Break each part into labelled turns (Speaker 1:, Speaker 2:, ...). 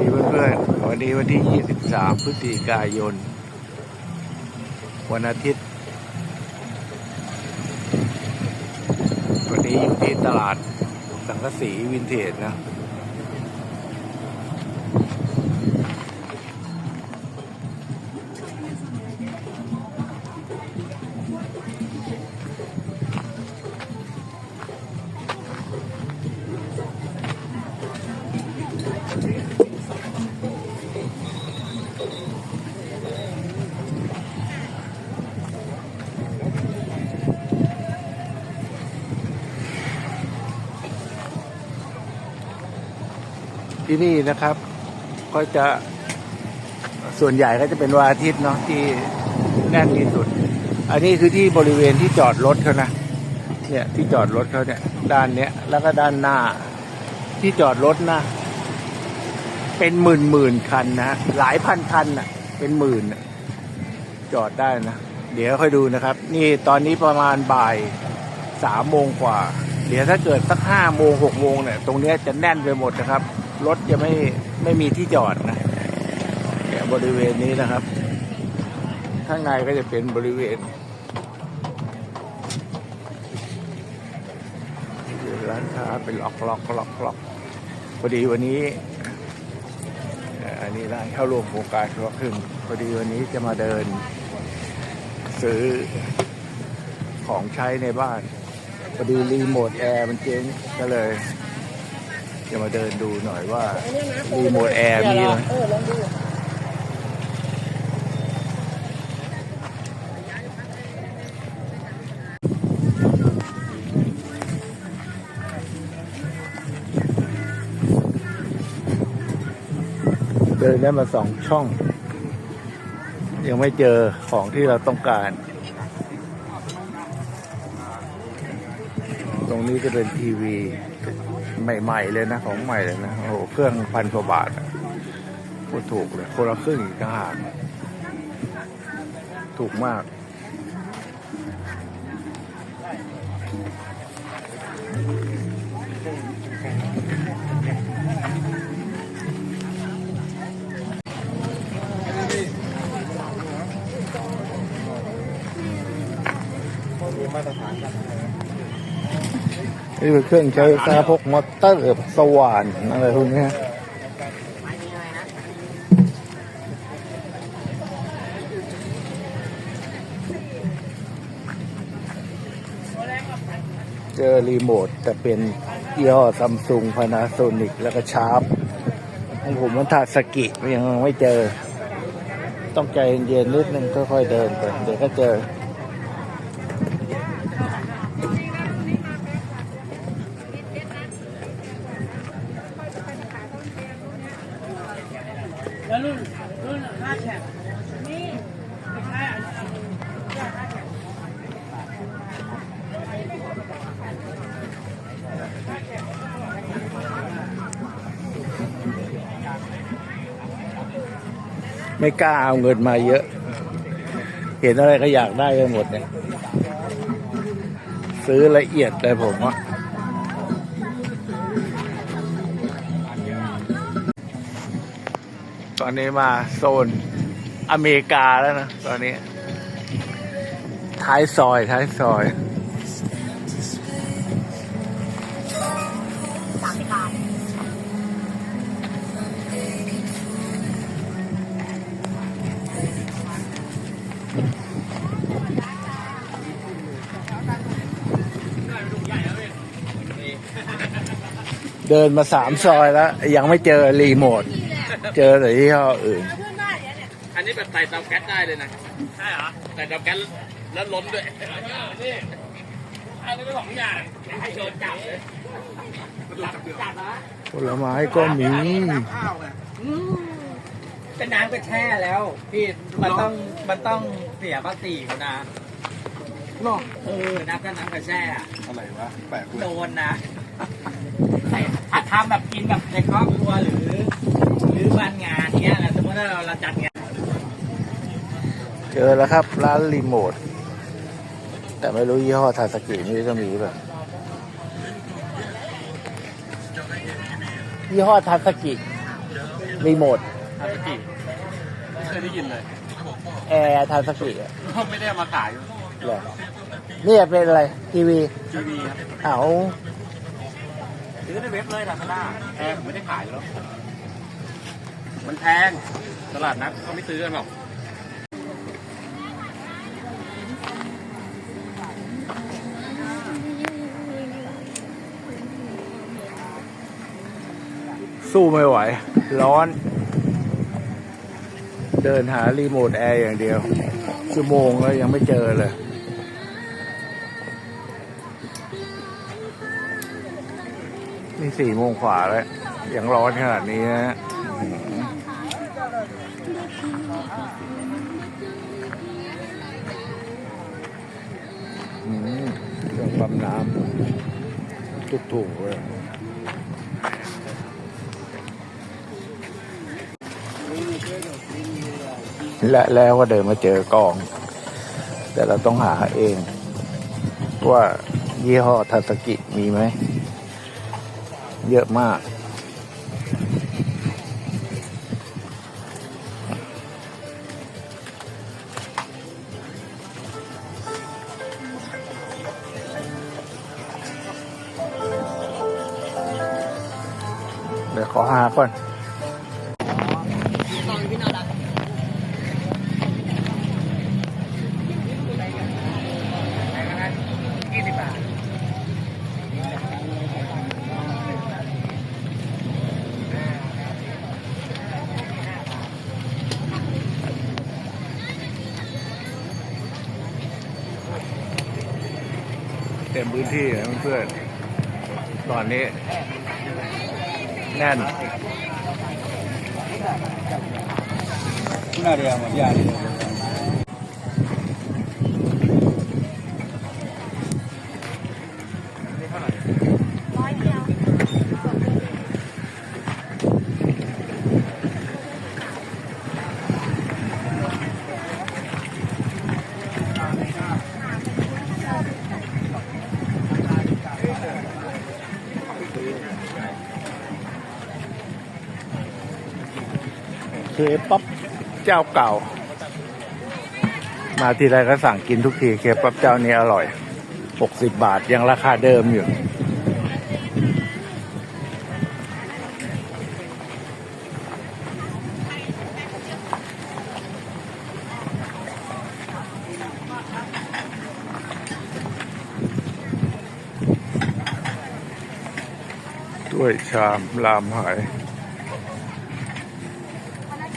Speaker 1: ดีเพื่อนๆ วันนี้วันที่ 23 พฤศจิกายน วันอาทิตย์ วันนี้อยู่ที่ตลาดสังกะสีวินเทจนะ ที่นี่นะครับ ก็จะส่วนใหญ่ก็จะเป็นวันอาทิตย์เนาะที่แน่นที่สุด อันนี้คือที่บริเวณที่จอดรถเขานะเนี่ยที่จอดรถเขาเนี่ย ด้านเนี้ยแล้วก็ด้านหน้า ที่จอดรถนะเป็นหมื่นหมื่นคันนะหลายพันคันน่ะ เป็นหมื่นนะจอดได้นะเดี๋ยวค่อยดูนะครับ นี่ตอนนี้ประมาณบ่ายสามโมงกว่า เดี๋ยวถ้าเกิดสักห้าโมงหกโมงเนี่ย ตรงเนี้ยจะแน่นไปหมดนะครับ รถจะไม่ไม่มีที่จอดนะเนี่ยบริเวณนี้นะครับ ข้างในก็จะเป็นบริเวณร้านค้าเป็นล็อกล็อกล็อกล็อกพอดีวันนี้อันนี้ร้านเข้าร่วมโครงการคนละครึ่งพอดีวันนี้จะมาเดิน ซื้อของใช้ในบ้านพอดีรีโมทแอร์มันเจ๊งก็เลย จะมาเดินดูหน่อยว่ารีโมทแอร์มีไหม
Speaker 2: เออลองดู
Speaker 1: เดินได้มาสองช่อง ยังไม่เจอของที่เราต้องการ ตรงนี้จะเป็นทีวี ใหม่ๆเลยนะของใหม่เลยนะโอ้เครื่องพันกว่าบาทพูดถูกเลยคนละครึ่งอีกต่างหากถูกมากนี่ นี่เป็นเครื่องใช้ไฟฟ้าพวกมอเตอร์สว่านอะไรพวกนี้เจอรีโมท แต่เป็นยี่ห้อซัมซุงพานาโซนิกแล้วก็ชาร์ปของผมมันทาสกิยังไม่เจอ ต้องใจเย็นๆนิดนึงค่อยๆเดินไปเดี๋ยวก็เจอ
Speaker 2: แล้วรุ่นรุ่นห้าแฉกนี่ไม่ใช่อันนี้ห้าแฉก
Speaker 1: ไม่กล้าเอาเงินมาเยอะ เห็นอะไรก็อยากได้ไปหมดเนี่ย ซื้อละเอียดเลยผมว่าตอนนี้มาโซนอเมริกาแล้วนะ ตอนนี้ ท้ายซอย ท้ายซอย เดินมาสามซอยแล้ว ยังไม่เจอรีโมท เจอแต่ที่ห้ออื่น
Speaker 3: อันนี้แบบใส่เตาแก๊สได้เลยนะ ใช่เหรอ ใส่เตาแก๊สแล้วล้มด้วยนี่อันนี้เป็นสองอย่างให้โดนจับเลยจับจับนะ
Speaker 1: ผลไม้ก็มี
Speaker 2: เป็นน้ำก็แช่แล้ว พี่มันต้องมันต้องเสียภาษีกูนะเออน้ำก็น้ำกระแช่อะ
Speaker 1: อะไรวะแปลก
Speaker 2: โดนนะถ้า ทำแบบกินแบบในครอบครัวหรือ หรือบ้านงานเนี้ยนะสมมติว่าเราเราจัดงาน
Speaker 1: เจอแล้วครับ ร้านรีโมท แต่ไม่รู้ยี่ห้อทาสกินี่จะมีแบบยี่ห้อทาสกิรีโมท
Speaker 3: ทาสกิไม่เคยได้ยินเลย
Speaker 1: แอร์ทาสกิอะ
Speaker 3: ไม่ได้เอามาขาย
Speaker 1: เหรอเนี่ยเป็นอะไรทีวี
Speaker 3: ทีวีครับ
Speaker 1: เอา
Speaker 3: ซื้อในเว็บเลยลาซาด้าแพงผมไม่ได้ขายหรอกมันแพง ตลาดนัดเขาไม่ซื้อกันหรอก
Speaker 1: สู้ไม่ไหว ร้อน เดินหารีโมทแอร์อย่างเดียวชั่วโมงแล้วยังไม่เจอเลย นี่สี่โมงขวาแล้วยังร้อนขนาดนี้นะฮะอืมเครื่องปั๊มน้ำทุกถูกเลยและแล้วก็เดินมาเจอกอง แต่เราต้องหาเอง ว่ายี่ห้อทาสกิมีไหม เยอะมาก เดี๋ยวขอหาก่อน ต็มพื้นที่เพื่อนตอนนี้ แน่น
Speaker 2: น่าเรี ยนหมดยาเลย
Speaker 1: เคป๊อปเจ้าเก่า มาทีไรก็สั่งกินทุกทีเคป๊อปเจ้านี้อร่อย 60 บาทยังราคาเดิมอยู่ด้วยชามลามหาย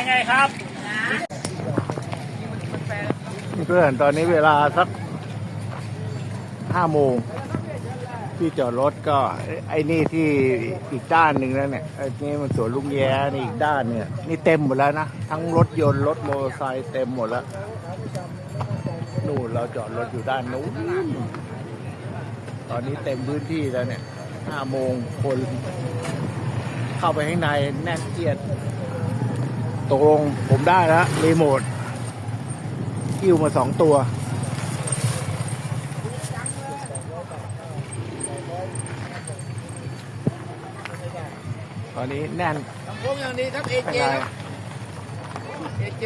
Speaker 1: ย
Speaker 2: ไง
Speaker 3: ครับ
Speaker 1: เพื่อนตอนนี้เวลาสักห้าโมงที่จอดรถก็ ไอ้นี่ที่อีกด้านหนึ่งแล้วเนี่ยไอ้นี่มันสวนลุงแย้นี่อีกด้านเนี่ยนี่เต็มหมดแล้วนะ ทั้งรถยนต์รถมอเตอร์ไซค์เต็มหมดแล้วนู่นเราจอดรถอยู่ด้านนู้นตอนนี้เต็มพื้นที่แล้วเนี่ยห้าโมงคน เข้าไปข้างในแน่นเอียด ตกลงผมได้แล้วรีโมทคิวมาสองตัว ตอนนี้แน่น
Speaker 2: พวกอย่างนี้ครับเอ
Speaker 1: ข้าง
Speaker 2: เจ
Speaker 1: ใน
Speaker 2: เอเจ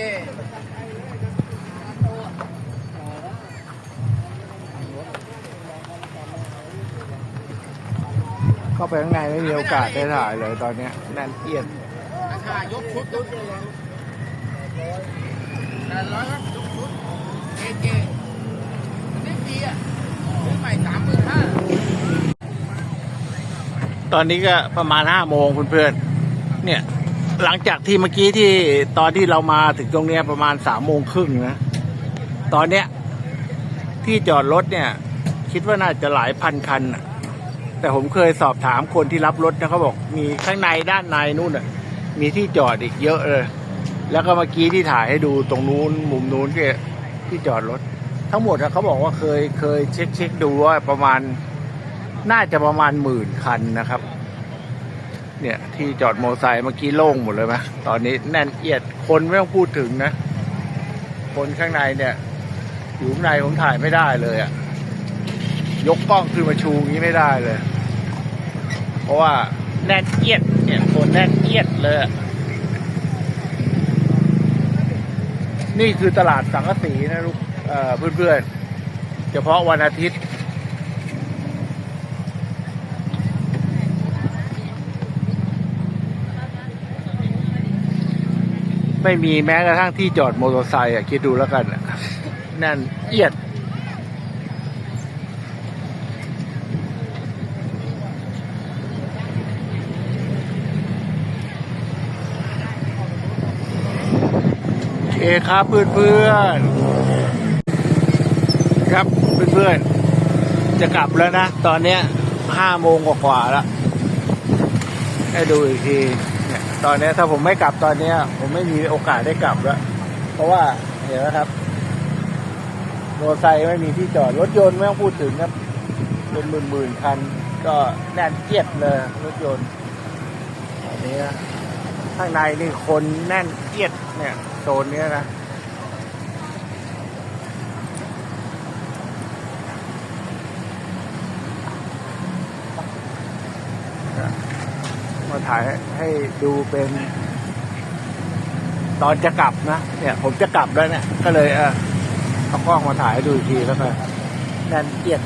Speaker 1: เข้าไปข้างในไม่มีโอกาสได้ถ่ายเลยตอนเนี้ยแน่นเอียด
Speaker 2: ราคายกชุดยกแปดร้อยครับยกชุดเอเจนี่ฟรีอะซื้อใหม่สามหมื่นห้า
Speaker 1: ตอนนี้ก็ประมาณห้าโมงเพื่อนๆ เนี่ย หลังจากที่เมื่อกี้ที่ตอนที่เรามาถึงตรงเนี้ยประมาณสามโมงครึ่งนะ ตอนเนี้ยที่จอดรถเนี่ย คิดว่าน่าจะหลายพันคัน แต่ผมเคยสอบถามคนที่รับรถนะเขาบอกมีข้างในด้านในนู่นน่ะ มีที่จอดอีกเยอะเลย แล้วก็เมื่อกี้ที่ถ่ายให้ดูตรงนู้นมุมนู้นก็ที่จอดรถ ทั้งหมดอะเขาบอกว่าเคยเคยเช็คเช็คดูว่าประมาณน่าจะประมาณหมื่นคันนะครับ เนี่ยที่จอดมอเตอร์ไซค์เมื่อกี้โล่งหมดเลยไหมตอนนี้แน่นเอียดคนไม่ต้องพูดถึงนะ คนข้างในเนี่ยอยู่ข้างในผมถ่ายไม่ได้เลยอะยกกล้องขึ้นมาชูงี้ไม่ได้เลย เพราะว่า แน่นเอียดเนี่ยคนแน่นเอียดเลย นี่คือตลาดสังกะสีนะลูกเอ่อเพื่อนๆ เฉพาะวันอาทิตย์ ไม่มีแม้กระทั่งที่จอดมอเตอร์ไซค์อะ คิดดูแล้วกันอะนั่นเอียด เคครับเพื่อนๆครับเพื่อนๆจะกลับแล้วนะ ตอนเนี้ยห้าโมงกว่าๆแล้วให้ดูอีกทีเนี่ยตอนนี้ถ้าผมไม่กลับตอนเนี้ยผมไม่มีโอกาสได้กลับแล้ว เพราะว่าเห็นไหมครับมอเตอร์ไซค์ไม่มีที่จอดรถยนต์ไม่ต้องพูดถึงครับ เป็นหมื่นหมื่นๆคัน ก็แน่นเกียดเลยรถยนต์อันนี้ข้างในนี่คนแน่นเกียดเนี่ย โซนนี้นะมาถ่ายให้ดูเป็นตอนจะกลับนะเนี่ย ผมจะกลับแล้วเนี่ย ก็เลย เออเอากล้องมาถ่ายให้ดูอีกทีแล้วกันแน่นเอียด